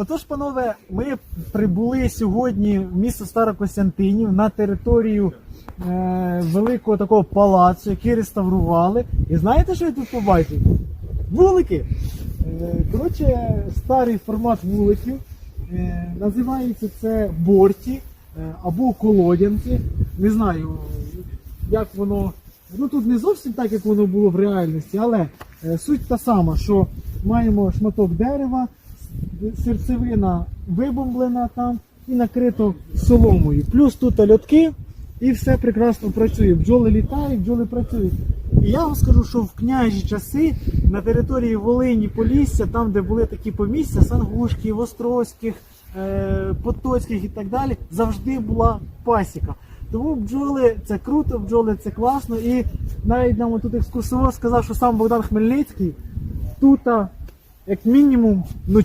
Отож, панове, ми прибули сьогодні в місто Старокостянтинів на територію е, великого такого палацу, який реставрували. І знаєте, що я тут побачив? Вулики! Е, коротше, старий формат вуликів. Е, називається це борті е, або колодянці. Не знаю, як воно. Ну тут не зовсім так, як воно було в реальності, але е, суть та сама, що маємо шматок дерева, серцевина вибомблена там і накрито соломою. Плюс тут льотки, і все прекрасно працює. Бджоли літають, бджоли працюють. І я вам скажу, що в княжі часи на території Волині, Полісся, там, де були такі помістя, Сангушків, Острозьких, е, Потоцьких і так далі, завжди була пасіка. Тому бджоли це круто, бджоли це класно. І навіть нам тут екскурсовод сказав, що сам Богдан Хмельницький тут, як мінімум, ну